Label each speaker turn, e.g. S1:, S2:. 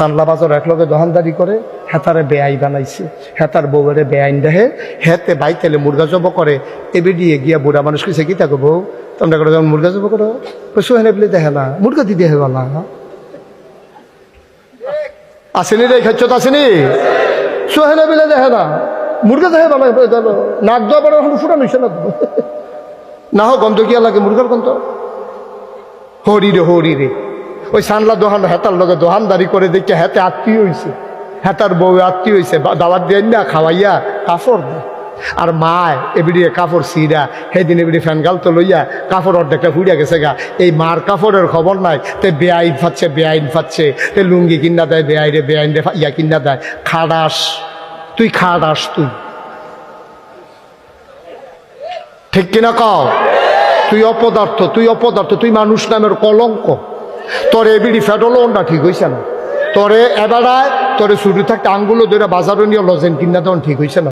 S1: সানলা বাজার একলগে দোকানদারি করে, হেতারে বেআই বানাইছে। হেতার বউরে বেআইন দেহে, হেতে বাই তেলে মুরগা জব করে এবে দিয়ে গিয়া বুড়া মানুষ কইছে, কি তাকে বউ? তোমরা করে যখন মুরগা জব করো? সোহেনে বলে দেখে না, মুরগা দিদি হে বলা। আসেনি রে খেচ্ছত আসেনি? সোহেনে বলে দেখে না, মুরগা দেখে বলা। নাক দেওয়া পরে এখন ফুটানো হয়েছে না। না হোক গন্ধ কি লাগে মুরগার গন্ধ? হরি রে হরি রে। ওই সানলা দোহান, হেতার লগে দোহানদারি করে দেখে হেতে আত্মীয় হইছে। হেতার বউ আত্মীয় বা- দাওয়াত দিয়ে না, খাওয়াইয়া কাপড় দেয়। আর মায় এবিডি কাপড় সিরা, সেদিন এবিডি ফ্যানগাল তো লইয়া কাপড় অর্ধেকটা ফুড়িয়া গেছে গা। এই মার কাপড়ের খবর নাই, তে বেআইন ফাচ্ছে বেআইন ফাচ্ছে তে লুঙ্গি কিনা দেয় বেআই রে বেআইন রে ইয়া কিনা দেয়। খাডাস, তুই খাডাস তুই। ঠিক কিনা কও? তুই অপদার্থ তুই অপদার্থ, তুই মানুষ নামের কলঙ্ক। তোর এবিডি ফেটলো না ঠিক হয়েছে না। তোরে এবার তোরে শুরু থাকতে আঙ্গুলো ধরে বাজারও নিয়ে লজেন কিনা, তখন ঠিক হয়েছে না।